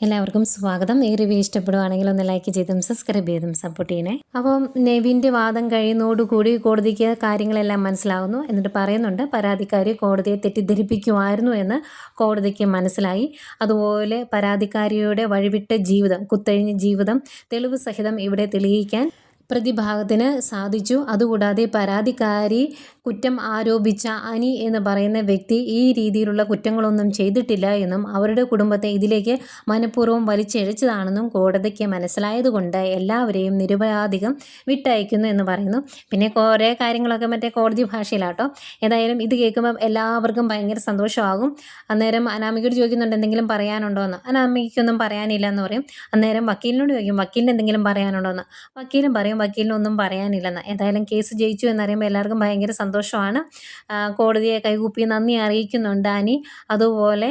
എല്ലാവർക്കും സ്വാഗതം. ഈ റിവ്യൂ ഇഷ്ടപ്പെടുവാണെങ്കിൽ ഒന്ന് ലൈക്ക് ചെയ്തും സബ്സ്ക്രൈബ് ചെയ്തും സപ്പോർട്ട് ചെയ്യണേ. അപ്പം നെവിന്റെ വാദം കഴിയുന്നതോടുകൂടി കോടതിക്ക് കാര്യങ്ങളെല്ലാം മനസ്സിലാകുന്നു എന്നിട്ട് പറയുന്നുണ്ട്. പരാതിക്കാരി കോടതിയെ തെറ്റിദ്ധരിപ്പിക്കുമായിരുന്നു എന്ന് കോടതിക്ക് മനസ്സിലായി. അതുപോലെ പരാതിക്കാരിയുടെ വഴിവിട്ട ജീവിതം കുത്തഴിഞ്ഞ ജീവിതം തെളിവ് സഹിതം ഇവിടെ തെളിയിക്കാൻ പ്രതിഭാഗത്തിന് സാധിച്ചു. അതുകൂടാതെ പരാതിക്കാരി കുറ്റം ആരോപിച്ച അനി എന്ന് പറയുന്ന വ്യക്തി ഈ രീതിയിലുള്ള കുറ്റങ്ങളൊന്നും ചെയ്തിട്ടില്ല എന്നും അവരുടെ കുടുംബത്തെ ഇതിലേക്ക് മനഃപൂർവം വലിച്ചിഴച്ചതാണെന്നും കോടതിക്ക് മനസ്സിലായതുകൊണ്ട് എല്ലാവരെയും നിരപരാധികം വിട്ടയക്കുന്നു എന്ന് പറയുന്നു. പിന്നെ കുറേ കാര്യങ്ങളൊക്കെ മറ്റേ കോടതി ഭാഷയിലാട്ടോ. ഏതായാലും ഇത് കേൾക്കുമ്പോൾ എല്ലാവർക്കും ഭയങ്കര സന്തോഷമാകും. അന്നേരം അനാമികയോട് ചോദിക്കുന്നുണ്ട് എന്തെങ്കിലും പറയാനുണ്ടോ എന്ന്. അനാമികയ്ക്കൊന്നും പറയാനില്ല എന്ന് പറയും. അന്നേരം വക്കീലിനോട് ചോദിക്കും വക്കീലിന് എന്തെങ്കിലും പറയാനുണ്ടോ എന്ന്? വക്കീലും പറയും വക്കീലിനൊന്നും പറയാനില്ലെന്ന്. ഏതായാലും കേസ് ജയിച്ചു എന്നറിയുമ്പോൾ എല്ലാവർക്കും ഭയങ്കര സന്തോഷമാണ്. കോടതിയെ കൈകൂപ്പി നന്ദി അറിയിക്കുന്നുണ്ട് അനി അതുപോലെ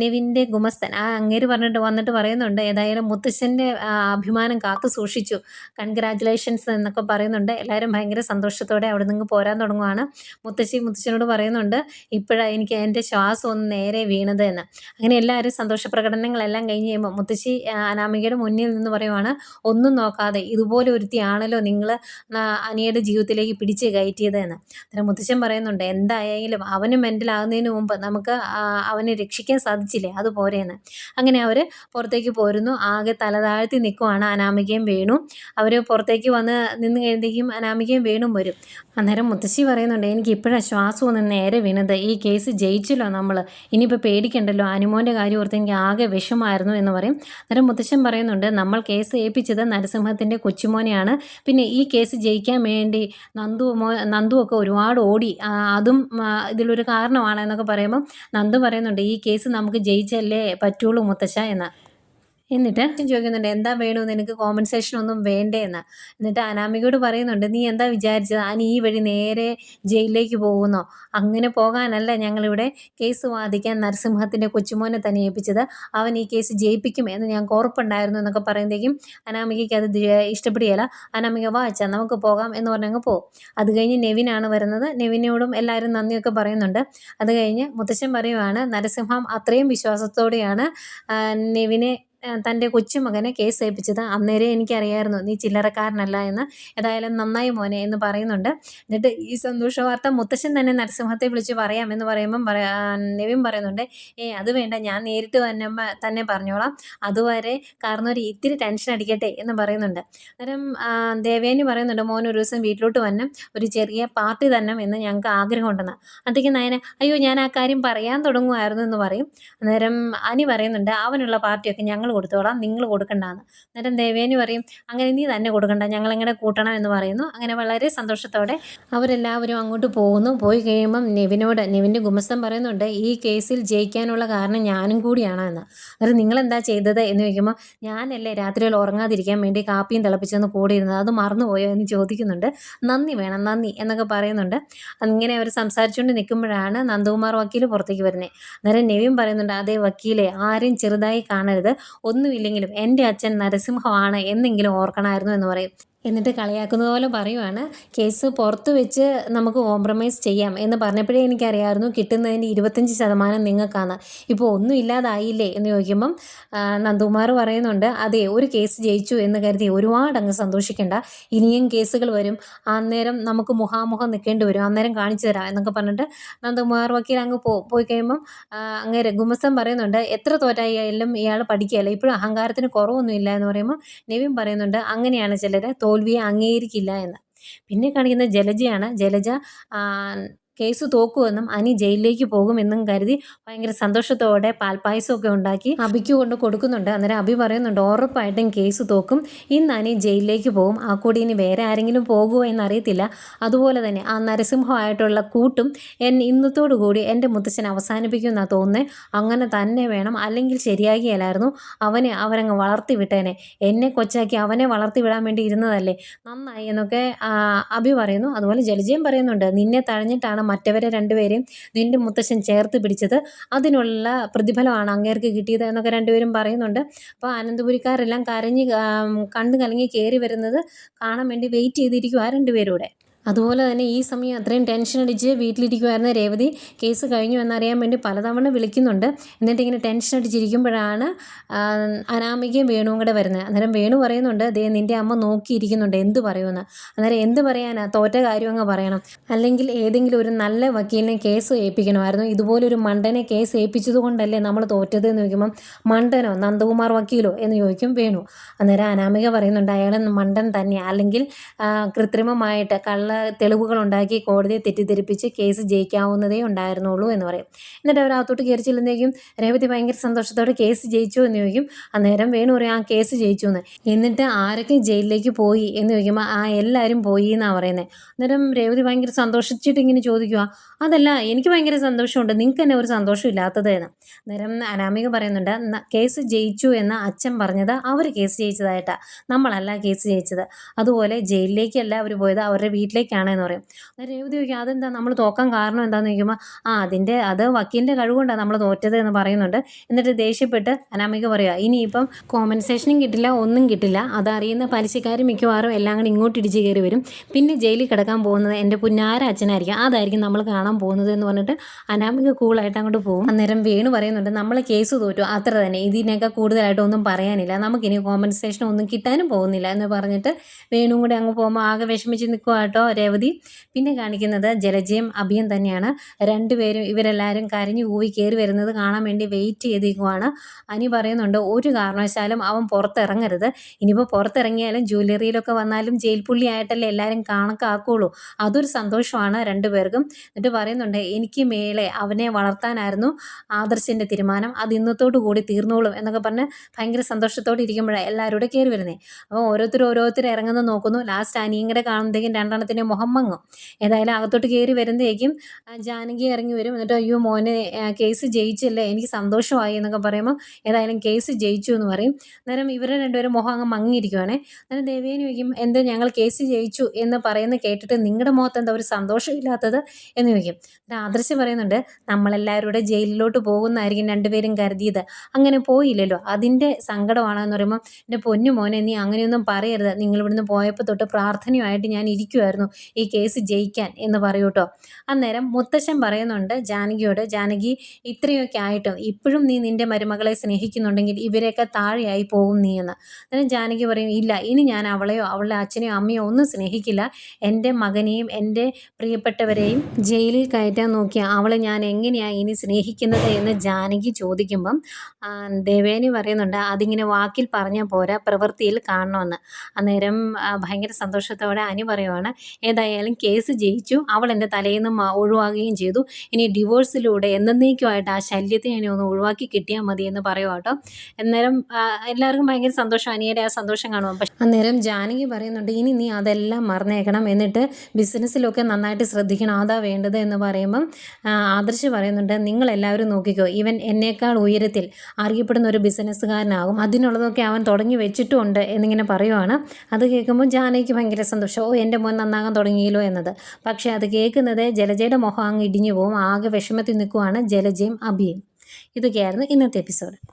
നെവിന്റെ ഗുമസ്തൻ. ആ അങ്ങേര് പറഞ്ഞിട്ട് വന്നിട്ട് പറയുന്നുണ്ട് ഏതായാലും മുത്തശ്ശന്റെ അഭിമാനം കാത്തു സൂക്ഷിച്ചു. കൺഗ്രാറ്റുലേഷൻസ് എന്നൊക്കെ പറയുന്നുണ്ട്. എല്ലാവരും ഭയങ്കര സന്തോഷത്തോടെ അവിടെ നിന്ന് പോരാൻ തുടങ്ങുവാണ്. മുത്തശ്ശി മുത്തശ്ശനോട് പറയുന്നുണ്ട് ഇപ്പോഴാണ് എനിക്ക് എന്റെ ശ്വാസം ഒന്ന് നേരെ വീണത് എന്ന്. അങ്ങനെ എല്ലാവരും സന്തോഷ പ്രകടനങ്ങളെല്ലാം കഴിഞ്ഞ് കഴിയുമ്പോൾ മുത്തശ്ശി അനാമികയുടെ മുന്നിൽ നിന്ന് പറയുവാണ് ഒന്നും നോക്കാതെ ഇതുപോലെ ഒരുത്തിയാണല്ലോ നിങ്ങൾ അനിയുടെ ജീവിതത്തിലേക്ക് പിടിച്ച് കയറ്റിയത് എന്ന്. അന്നേരം മുത്തശ്ശൻ പറയുന്നുണ്ട് എന്തായാലും അവന് മെന്റലാകുന്നതിന് മുമ്പ് നമുക്ക് അവനെ രക്ഷിക്കാൻ സാധിച്ചില്ലേ? അതുപോരെയെന്ന് അങ്ങനെ അവർ പുറത്തേക്ക് പോരുന്നു. ആകെ തലതാഴ്ത്തി നിൽക്കുവാണ് അനാമികയും വേണു. അവർ പുറത്തേക്ക് വന്ന് നിന്ന് കഴിയുമ്പോഴേക്കും അനാമികയും വേണും വരും. അന്നേരം മുത്തശ്ശി പറയുന്നുണ്ട് എനിക്ക് ഇപ്പോഴാണ് ശ്വാസം ഒന്ന് നേരെ വീണത്. ഈ കേസ് ജയിച്ചല്ലോ നമ്മൾ ഇനിയിപ്പോൾ പേടിക്കണ്ടല്ലോ. അനുമോന്റെ കാര്യം ഓർത്ത് എനിക്ക് ആകെ വിഷമായിരുന്നു എന്ന് പറയും. അന്നേരം മുത്തശ്ശൻ പറയുന്നുണ്ട് നമ്മൾ കേസ് ഏൽപ്പിച്ചത് നരസിംഹത്തിന്റെ കൊച്ചുമോനെയാണ്. പിന്നെ ഈ കേസ് ജയിക്കാൻ വേണ്ടി നന്ദു നന്ദുവൊക്കെ ഒരുപാട് ഓടി അതും ഇതിലൊരു കാരണമാണ് എന്നൊക്കെ പറയുമ്പം നന്ദു പറയുന്നുണ്ട് ഈ കേസ് നമുക്ക് ജയിച്ചല്ലേ പറ്റുള്ളൂ മുത്തശ്ശ എന്ന്. എന്നിട്ട് ചോദിക്കുന്നുണ്ട് എന്താ വേണമെന്ന് നിനക്ക് കോമ്പൻസേഷൻ ഒന്നും വേണ്ടേ? എന്ന്. എന്നിട്ട് അനാമികയോട് പറയുന്നുണ്ട് നീ എന്താ വിചാരിച്ചത്? അനി ഈ വഴി നേരെ ജയിലിലേക്ക് പോകുന്നോ? അങ്ങനെ പോകാനല്ല ഞങ്ങളിവിടെ കേസ് വാദിക്കാൻ നരസിംഹത്തിന്റെ കൊച്ചുമോനെ തന്നെ ഏൽപ്പിച്ചത്. അവൻ ഈ കേസ് ജയിപ്പിക്കും എന്ന് ഞാൻ ഉറപ്പുണ്ടായിരുന്നു എന്നൊക്കെ പറയുമ്പോഴേക്കും അനാമികയ്ക്ക് അത് ഇഷ്ടപ്പെടുകയില്ല. അനാമിക വായിച്ചാൽ നമുക്ക് പോകാം എന്ന് പറഞ്ഞങ്ങ് പോകും. അത് കഴിഞ്ഞ് നെവിനാണ് വരുന്നത്. നെവിനോടും എല്ലാവരും നന്ദിയൊക്കെ പറയുന്നുണ്ട്. അത് കഴിഞ്ഞ് മുത്തശ്ശൻ പറയുവാണ് നരസിംഹം അത്രയും വിശ്വാസത്തോടെയാണ് നെവിനെ തന്റെ കൊച്ചുമകനെ കേസ് ഏൽപ്പിച്ചത് അന്നേരം എനിക്കറിയായിരുന്നു നീ ചില്ലറക്കാരനല്ല എന്ന്. ഏതായാലും നന്നായി മോനെ എന്ന് പറയുന്നുണ്ട്. എന്നിട്ട് ഈ സന്തോഷ വാർത്ത മുത്തശ്ശൻ തന്നെ നരസിംഹത്തെ വിളിച്ച് പറയാം എന്ന് പറയുമ്പം പറയാ നെവിൻ പറയുന്നുണ്ട് ഏ അത് വേണ്ട ഞാൻ നേരിട്ട് തന്നെ തന്നെ പറഞ്ഞോളാം. അതുവരെ കാരണം ഒരു ഇത്തിരി ടെൻഷൻ അടിക്കട്ടെ എന്ന് പറയുന്നുണ്ട്. അന്നേരം ദേവേനി പറയുന്നുണ്ട് മോൻ ഒരു ദിവസം വീട്ടിലോട്ട് വന്നും ഒരു ചെറിയ പാർട്ടി തന്നെ എന്ന് ഞങ്ങൾക്ക് ആഗ്രഹമുണ്ടെന്ന്. അതേക്ക് നയന അയ്യോ ഞാൻ ആ കാര്യം പറയാൻ തുടങ്ങുമായിരുന്നു എന്ന് പറയും. അന്നേരം അനി പറയുന്നുണ്ട് അവനുള്ള പാർട്ടിയൊക്കെ ഞങ്ങൾ കൊടുത്തോളാം നിങ്ങൾ കൊടുക്കണ്ടെന്ന്. അന്നേരം ദേവേനി പറയും അങ്ങനെ നീ തന്നെ കൊടുക്കണ്ട ഞങ്ങളെങ്ങനെ കൂട്ടണം എന്ന് പറയുന്നു. അങ്ങനെ വളരെ സന്തോഷത്തോടെ അവരെല്ലാവരും അങ്ങോട്ട് പോകുന്നു. പോയി കഴിയുമ്പം നെവിനോട് നെവിന്റെ ഗുമസ്തം പറയുന്നുണ്ട് ഈ കേസിൽ ജയിക്കാനുള്ള കാരണം ഞാനും കൂടിയാണ് എന്ന്. അതായത് നിങ്ങളെന്താ ചെയ്തത് എന്ന് ചോദിക്കുമ്പോൾ ഞാനല്ലേ രാത്രിയിൽ ഉറങ്ങാതിരിക്കാൻ വേണ്ടി കാപ്പിയും തിളപ്പിച്ചെന്ന് കൂടിയിരുന്നത് അത് മറന്നുപോയോ? എന്ന് ചോദിക്കുന്നുണ്ട്. നന്ദി വേണം നന്ദി എന്നൊക്കെ പറയുന്നുണ്ട്. അങ്ങനെ അവർ സംസാരിച്ചുകൊണ്ട് നിൽക്കുമ്പോഴാണ് നന്ദകുമാർ വക്കീൽ പുറത്തേക്ക് വരുന്നത് അന്നേരം നെവിൻ പറയുന്നുണ്ട് അതേ വക്കീലെ ആരും ചെറുതായി കാണരുത്. ഒന്നുമില്ലെങ്കിലും എന്റെ അച്ഛൻ നരസിംഹമാണ് എന്നെങ്കിലും ഓർക്കണമായിരുന്നു എന്ന് പറയും. എന്നിട്ട് കളിയാക്കുന്നത് പോലെ പറയുവാണ് കേസ് പുറത്ത് വെച്ച് നമുക്ക് കോംപ്രമൈസ് ചെയ്യാം എന്ന് പറഞ്ഞപ്പോഴേ എനിക്കറിയാമായിരുന്നു കിട്ടുന്നതിന്റെ ഇരുപത്തഞ്ച് ശതമാനം നിങ്ങൾക്കാണ്. ഇപ്പോൾ ഒന്നും ഇല്ലാതായില്ലേ എന്ന് ചോദിക്കുമ്പം നന്ദകുമാർ പറയുന്നുണ്ട് അതെ ഒരു കേസ് ജയിച്ചു എന്ന് കരുതി ഒരുപാട് അങ്ങ് സന്തോഷിക്കേണ്ട. ഇനിയും കേസുകൾ വരും. അന്നേരം നമുക്ക് മുഖാമുഖം നിൽക്കേണ്ടി വരും. അന്നേരം കാണിച്ചു തരാം എന്നൊക്കെ പറഞ്ഞിട്ട് നന്ദകുമാർ വക്കീൽ അങ്ങ് പോയി കഴിയുമ്പം അങ്ങ് രഘുമസൻ പറയുന്നുണ്ട് എത്ര തോറ്റായാലും ഇയാൾ പഠിക്കുകയല്ല. ഇപ്പോഴും അഹങ്കാരത്തിന് കുറവൊന്നുമില്ല എന്ന് പറയുമ്പോൾ നെവിൻ പറയുന്നുണ്ട് അങ്ങനെയാണ് ചിലർ തോൽവിയെ അംഗീകരിക്കില്ല എന്ന്. പിന്നെ കാണിക്കുന്നത് ജലജയാണ്. ജലജ കേസ് തോക്കുമെന്നും അനി ജയിലിലേക്ക് പോകുമെന്നും കരുതി ഭയങ്കര സന്തോഷത്തോടെ പാൽപ്പായസമൊക്കെ ഉണ്ടാക്കി അബിക്ക് കൊണ്ട് കൊടുക്കുന്നുണ്ട്. അന്നേരം അബി പറയുന്നുണ്ട് ഉറപ്പായിട്ടും കേസ് തോക്കും. ഇന്ന് അനി ജയിലിലേക്ക് പോകും. ആ കൂടി ഇനി വേറെ ആരെങ്കിലും പോകുമോ എന്നറിയത്തില്ല. അതുപോലെ തന്നെ ആ നരസിംഹമായിട്ടുള്ള കൂട്ടും എൻ ഇന്നത്തോടു കൂടി എന്റെ മുത്തച്ഛൻ അവസാനിപ്പിക്കുമെന്നാണ് തോന്നുന്നത് അങ്ങനെ തന്നെ വേണം. അല്ലെങ്കിൽ ശരിയാകിയല്ലായിരുന്നു അവനെ അവരങ്ങ് വളർത്തി വിട്ടേനെ. എന്നെ കൊച്ചാക്കി അവനെ വളർത്തി വിടാൻ വേണ്ടി ഇരുന്നതല്ലേ? നന്നായി എന്നൊക്കെ അബി പറയുന്നു. അതുപോലെ ജലജയും പറയുന്നുണ്ട് നിന്നെ തഴഞ്ഞിട്ടാണ് മറ്റവരെ രണ്ടുപേരെയും നിന്റെ മുത്തശ്ശൻ ചേർത്ത് പിടിച്ചത്. അതിനുള്ള പ്രതിഫലമാണ് അങ്ങേർക്ക് കിട്ടിയത് എന്നൊക്കെ രണ്ടുപേരും പറയുന്നുണ്ട്. അപ്പോൾ അനന്തപുരിക്കാരെല്ലാം കരഞ്ഞ് കണ്ടു കലങ്ങി കയറി വരുന്നത് കാണാൻ വേണ്ടി വെയിറ്റ് ചെയ്തിരിക്കും ആ രണ്ടുപേരൂടെ. അതുപോലെ തന്നെ ഈ സമയം അത്രയും ടെൻഷൻ അടിച്ച് വീട്ടിലിരിക്കുമായിരുന്ന രേവതി കേസ് കഴിഞ്ഞു എന്നറിയാൻ വേണ്ടി പലതവണ വിളിക്കുന്നുണ്ട്. എന്നിട്ട് ഇങ്ങനെ ടെൻഷൻ അടിച്ചിരിക്കുമ്പോഴാണ് അനാമികയും വേണുവും കൂടെ വരുന്നത്. അന്നേരം വേണു പറയുന്നുണ്ട് ദേ നിന്റെ അമ്മ നോക്കിയിരിക്കുന്നുണ്ട് എന്ത് പറയുമെന്ന്. അന്നേരം എന്ത് പറയാനാ? തോറ്റ കാര്യം അങ്ങ് പറയണം. അല്ലെങ്കിൽ ഏതെങ്കിലും ഒരു നല്ല വക്കീലിനെ കേസ് ഏൽപ്പിക്കണമായിരുന്നു. ഇതുപോലൊരു മണ്ടനെ കേസ് ഏൽപ്പിച്ചത് കൊണ്ടല്ലേ നമ്മൾ തോറ്റത് എന്ന് ചോദിക്കുമ്പം മണ്ടനോ നന്ദകുമാർ വക്കീലോ എന്ന് ചോദിക്കും വേണു. അന്നേരം അനാമിക പറയുന്നുണ്ട് അയാൾ മണ്ടൻ തന്നെ അല്ലെങ്കിൽ കൃത്രിമമായിട്ട് കള്ള തെളിവുകൾ ഉണ്ടാക്കി കോടതിയെ തെറ്റിദ്ധരിപ്പിച്ച് കേസ് ജയിക്കാവുന്നതേ ഉണ്ടായിരുന്നുള്ളൂ എന്ന് പറയും. എന്നിട്ട് അവർ അകത്തോട്ട് കയറി ചെല്ലുന്നേക്കും രേവതി ഭയങ്കര സന്തോഷത്തോടെ കേസ് ജയിച്ചു എന്ന് ചോദിക്കും. അന്നേരം വേണു പറയും ആ കേസ് ജയിച്ചു എന്ന്. എന്നിട്ട് ആരൊക്കെ ജയിലിലേക്ക് പോയി എന്ന് ചോദിക്കുമ്പോൾ ആ എല്ലാവരും പോയി എന്നാണ് പറയുന്നത് അന്നേരം രേവതി ഭയങ്കര സന്തോഷിച്ചിട്ട് ഇങ്ങനെ ചോദിക്കുക അതല്ല എനിക്ക് ഭയങ്കര സന്തോഷമുണ്ട്. നിങ്ങൾക്ക് തന്നെ ഒരു സന്തോഷം ഇല്ലാത്തത് എന്ന്. അന്നേരം അനാമിക പറയുന്നുണ്ട് കേസ് ജയിച്ചു എന്ന് അച്ഛൻ പറഞ്ഞത് അവർ കേസ് ജയിച്ചതായിട്ടാണ് നമ്മളല്ല കേസ് ജയിച്ചത്. അതുപോലെ ജയിലിലേക്കല്ല അവർ പോയത് അവരുടെ വീട്ടിലേക്കാണ് എന്ന് പറയും. അന്നേരം രേവതി ചോദിക്കും അതെന്താ? നമ്മൾ തോക്കാൻ കാരണം എന്താണെന്ന് ചോദിക്കുമ്പോൾ ആ അതിന്റെ അത് വക്കീലിന്റെ കഴിവുകൊണ്ടാണ് നമ്മൾ തോറ്റത് എന്ന് പറയുന്നുണ്ട്. എന്നിട്ട് ദേഷ്യപ്പെട്ട് അനാമിക പറയുക ഇനിയിപ്പം കോമ്പൻസേഷനും കിട്ടില്ല ഒന്നും കിട്ടില്ല. അതറിയുന്ന പലിശക്കാർ മിക്കവാറും എല്ലാം കൂടി ഇങ്ങോട്ട് ഇടിച്ച് കയറി വരും. പിന്നെ ജയിലിൽ കിടക്കാൻ പോകുന്നത് എന്റെ പുന്നാര അച്ഛനായിരിക്കും. അതായിരിക്കും നമ്മൾ കാണാൻ പോകുന്നത് എന്ന് പറഞ്ഞിട്ട് അനാമിക കൂളായിട്ട് അങ്ങോട്ട് പോകും. അന്നേരം വേണു പറയുന്നുണ്ട് നമ്മൾ കേസ് തോറ്റു അത്ര തന്നെ. ഇതിനൊക്കെ കൂടുതലായിട്ട് ഒന്നും പറയാനില്ല. നമുക്കിനി കോമ്പൻസേഷൻ ഒന്നും കിട്ടാനും പോകുന്നില്ല എന്ന് പറഞ്ഞിട്ട് വേണുവും കൂടി അങ്ങ് പോകുമ്പോൾ ആകെ വിഷമിച്ച് നിൽക്കുക കേട്ടോ. രേവതി പിന്നെ കാണിക്കുന്നത് ജലജയം അഭിയും തന്നെയാണ്. രണ്ടുപേരും ഇവരെല്ലാവരും കരഞ്ഞു കൂവി കയറി വരുന്നത് കാണാൻ വേണ്ടി വെയിറ്റ് ചെയ്തിരിക്കുവാണ്. അനി പറയുന്നുണ്ട് ഒരു കാരണവശാലും അവൻ പുറത്തിറങ്ങരുത്. ഇനിയിപ്പോൾ പുറത്തിറങ്ങിയാലും ജ്വല്ലറിയിലൊക്കെ വന്നാലും ജയിൽ പുള്ളി ആയിട്ടല്ലേ എല്ലാവരും കണക്കാക്കുള്ളൂ. അതൊരു സന്തോഷമാണ് രണ്ടുപേർക്കും. എന്നിട്ട് പറയുന്നുണ്ട് എനിക്ക് മേലെ അവനെ വളർത്താനായിരുന്നു ആദർശിന്റെ തീരുമാനം. അത് ഇന്നത്തോടു കൂടി തീർന്നോളും എന്നൊക്കെ പറഞ്ഞ് ഭയങ്കര സന്തോഷത്തോടെ ഇരിക്കുമ്പോഴാണ് എല്ലാവരും കൂടെ കയറി വരുന്നത് അപ്പോൾ ഓരോരുത്തർ ഓരോരുത്തർ ഇറങ്ങുന്നത് നോക്കുന്നു. ലാസ്റ്റ് അനിയങ്ങടെ കാണുമ്പോഴത്തേക്കും രണ്ടെണ്ണത്തിന്റെ മുഖം മങ്ങും. ഏതായാലും അകത്തോട്ട് കയറി വരുമ്പോഴേക്കും ജാനകി ഇറങ്ങി വരും. എന്നിട്ട് അയ്യോ മോനെ കേസ് ജയിച്ചല്ലേ എനിക്ക് സന്തോഷമായി എന്നൊക്കെ പറയുമ്പോൾ ഏതായാലും കേസ് ജയിച്ചു എന്ന് പറയും. അന്നേരം ഇവരെ രണ്ടുപേരും മുഖം അങ്ങ് മങ്ങിയിരിക്കുവാണേ. അന്നേരം ദേവേനെ ചോദിക്കും എന്താ ഞങ്ങൾ കേസ് ജയിച്ചു? എന്ന് പറയുന്നത് കേട്ടിട്ട് നിങ്ങളുടെ മുഖത്ത് എന്താ ഒരു സന്തോഷമില്ലാത്തത് എന്ന് ചോദിക്കും. ആദർശ് പറയുന്നുണ്ട് നമ്മളെല്ലാവരും കൂടെ ജയിലിലോട്ട് പോകുന്നതായിരിക്കും രണ്ടുപേരും കരുതിയത്. അങ്ങനെ പോയില്ലല്ലോ. അതിന്റെ സങ്കടമാണെന്ന് പറയുമ്പോൾ എന്റെ പൊന്നു മോനെ നീ അങ്ങനെയൊന്നും പറയരുത്. നിങ്ങൾ ഇവിടുന്ന് പോയപ്പോൾ തൊട്ട് പ്രാർത്ഥനയുമായിട്ട് ഞാൻ ഇരിക്കുമായിരുന്നു ഈ കേസ് ജയിക്കാൻ എന്ന് പറയൂ കേട്ടോ അന്നേരം മുത്തശ്ശൻ പറയുന്നുണ്ട് ജാനകിയോട് ജാനകി ഇത്രയൊക്കെ ആയിട്ടും ഇപ്പോഴും നീ നിന്റെ മരുമകളെ സ്നേഹിക്കുന്നുണ്ടെങ്കിൽ ഇവരെയൊക്കെ താഴെയായി പോകും നീ എന്ന്. അന്നേരം ജാനകി പറയും ഇല്ല ഇനി ഞാൻ അവളെയോ അവളുടെ അച്ഛനെയോ അമ്മയോ ഒന്നും സ്നേഹിക്കില്ല. എന്റെ മകനെയും എന്റെ പ്രിയപ്പെട്ടവരെയും ജയിലിൽ കയറ്റാൻ നോക്കിയ അവളെ ഞാൻ എങ്ങനെയാണ് ഇനി സ്നേഹിക്കുന്നത് എന്ന് ജാനകി ചോദിക്കുമ്പം ദേവേനി പറയുന്നുണ്ട് അതിങ്ങനെ വാക്കിൽ പറഞ്ഞാൽ പോരാ പ്രവൃത്തിയിൽ കാണണമെന്ന്. അന്നേരം ഭയങ്കര സന്തോഷത്തോടെ അനു പറയുവാണ് ഏതായാലും കേസ് ജയിച്ചു. അവൾ എന്റെ തലയിൽ നിന്ന് ഒഴിവാകുകയും ചെയ്തു. ഇനി ഡിവോഴ്സിലൂടെ എന്നേക്കുമായിട്ട് ആ ശല്യത്തെ ഇനി ഒന്ന് ഒഴിവാക്കി കിട്ടിയാൽ മതി എന്ന് പറയുക കേട്ടോ. അന്നേരം എല്ലാവർക്കും ഭയങ്കര സന്തോഷം അനിയുടെ ആ സന്തോഷം കാണുമ്പോൾ പക്ഷെ അന്നേരം ജാനകി പറയുന്നുണ്ട് ഇനി നീ അതെല്ലാം മറന്നേക്കണം. എന്നിട്ട് ബിസിനസ്സിലൊക്കെ നന്നായിട്ട് ശ്രദ്ധിക്കണം. അതാ വേണ്ടത് എന്ന് പറയുമ്പം ആദർശ് പറയുന്നുണ്ട് നിങ്ങൾ എല്ലാവരും നോക്കിക്കോ. ഇവൻ എന്നേക്കാൾ ഉയരത്തിൽ അറിയപ്പെടുന്ന ഒരു ബിസിനസ്സുകാരനാകും. അതിനുള്ളതൊക്കെ അവൻ തുടങ്ങി വെച്ചിട്ടുമുണ്ട് എന്നിങ്ങനെ പറയുവാണ്. അത് കേൾക്കുമ്പോൾ ജാനകിക്ക് ഭയങ്കര സന്തോഷം. ഓ എന്റെ മോൻ നന്നാകാൻ തുടങ്ങിയല്ലോ എന്നത്. പക്ഷേ അത് കേൾക്കുന്നത് ജലജയുടെ മുഖം അങ്ങ് ഇടിഞ്ഞു പോവും ആകെ വിഷമത്തിൽ നിൽക്കുവാണ് ജലജയും അഭിയും ഇതൊക്കെയായിരുന്നു ഇന്നത്തെ എപ്പിസോഡ്.